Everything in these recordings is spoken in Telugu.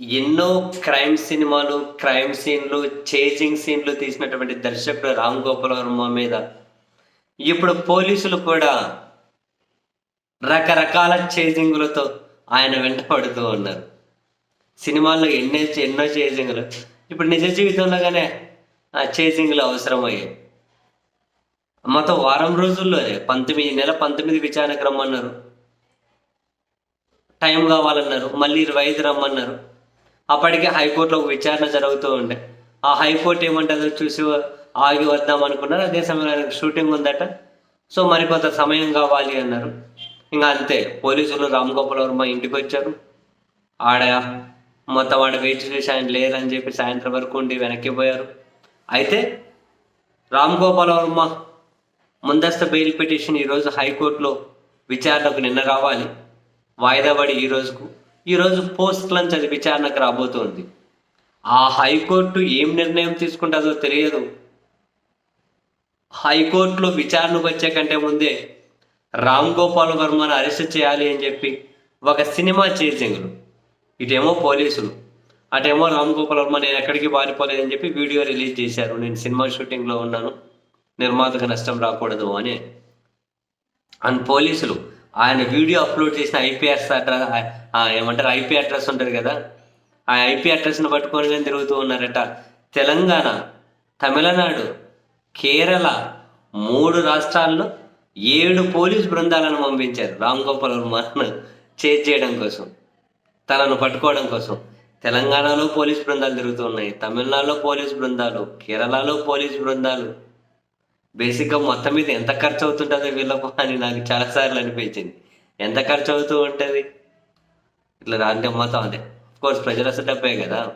ఎన్నో క్రైమ్ సినిమాలు క్రైమ్ సీన్లు చేజింగ్ సీన్లు తీసినటువంటి దర్శకుడు రామ్ గోపాల్ వర్మ మీద. ఇప్పుడు పోలీసులు కూడా రకరకాల చేజింగులతో ఆయన వెంట పడుతూ ఉన్నారు. సినిమాల్లో ఎన్నో ఎన్నో చేజింగ్లు. ఇప్పుడు నిజ జీవితంలోగానే ఆ చేజింగ్లు అవసరమయ్యాయి. మొత్తం వారం రోజుల్లోనే పంతొమ్మిది నెల పంతొమ్మిది విచారణకు రమ్మన్నారు. టైం కావాలన్నారు మళ్ళీ ఇరవై ఐదు రమ్మన్నారు. అప్పటికే హైకోర్టులో ఒక విచారణ జరుగుతూ ఉండే. ఆ హైకోర్టు ఏమంటుందో చూసి ఆగి వద్దాం అనుకున్నారు. అదే సమయంలో ఆయనకు షూటింగ్ ఉందట. సో మరికొంత సమయం కావాలి అన్నారు. ఇంకా అంతే. పోలీసులు రామ్ గోపాల్ వర్మ ఇంటికి వచ్చారు. ఆడ మొత్తం ఆడ వెయిట్ చేసి ఆయన లేరని చెప్పి సాయంత్రం వరకు ఉండి వెనక్కి పోయారు. అయితే రామ్ గోపాల్ వర్మ ముందస్తు బెయిల్ పిటిషన్ ఈరోజు హైకోర్టులో విచారణకు నిన్న రావాలి. వాయిదా పడి ఈ రోజుకు ఈరోజు పోస్ట్ లంచ్ అది విచారణకు రాబోతోంది. ఆ హైకోర్టు ఏం నిర్ణయం తీసుకుంటుందో తెలియదు. హైకోర్టులో విచారణకు వచ్చే కంటే ముందే రామ్ గోపాల్ వర్మను అరెస్ట్ చేయాలి అని చెప్పి ఒక సినిమా చేసింగులు ఇటేమో పోలీసులు అటేమో రామ్ గోపాల్ వర్మ నేను ఎక్కడికి పారిపోలేదని చెప్పి వీడియో రిలీజ్ చేశారు. నేను సినిమా షూటింగ్లో ఉన్నాను నిర్మాతకు నష్టం రాకూడదు అని. అండ్ పోలీసులు ఆయన వీడియో అప్లోడ్ చేసిన ఐపీ అడ్రస్ ఏమంటారు ఐపీ అడ్రస్ ఉంటుంది కదా? ఆ ఐపీ అడ్రస్ను పట్టుకొని తిరుగుతూ ఉన్నారట. తెలంగాణ తమిళనాడు కేరళ మూడు రాష్ట్రాల్లో ఏడు పోలీస్ బృందాలను పంపించారు రామ్ గోపాల్ వర్మను చేజ్ చేయడం కోసం తనను పట్టుకోవడం కోసం. తెలంగాణలో పోలీస్ బృందాలు తిరుగుతున్నాయి తమిళనాడులో పోలీస్ బృందాలు కేరళలో పోలీస్ బృందాలు. బేసిక్గా మొత్తం మీద ఎంత ఖర్చు అవుతుంటుందో వీళ్ళకు అని నాకు చాలాసార్లు అనిపించింది. ఎంత ఖర్చు అవుతూ ఉంటుంది? ఇట్లా అంటే మొత్తం అదే. కోర్స్ ప్రజల డబ్బే కదా.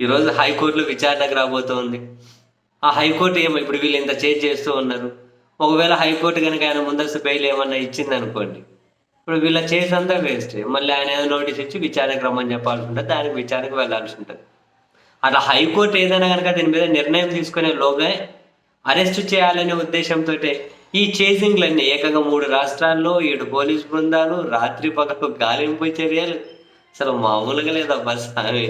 ఈరోజు హైకోర్టులో విచారణకు రాబోతోంది. ఆ హైకోర్టు ఏమో ఇప్పుడు వీళ్ళు ఇంత చేంజ్ చేస్తూ ఉన్నారు. ఒకవేళ హైకోర్టు కనుక ఆయన ముందస్తు బెయిల్ ఏమన్నా ఇచ్చింది అనుకోండి ఇప్పుడు వీళ్ళ చేసి అంతా వేస్ట్. మళ్ళీ ఆయన ఏదో నోటీస్ ఇచ్చి విచారణకు రమ్మని చెప్పాల్సి ఉంటుంది దానికి విచారణకు వెళ్ళాల్సి ఉంటుంది. అలా హైకోర్టు ఏదైనా కనుక దీని మీద నిర్ణయం తీసుకునే లోగా అరెస్ట్ చేయాలనే ఉద్దేశంతో ఈ చేసింగ్లన్నీ ఏకంగా మూడు రాష్ట్రాల్లో ఏడు పోలీస్ బృందాలు రాత్రి పగలు గాలింపు చర్యలు. అసలు మామూలుగా లేదా బస్ స్వామి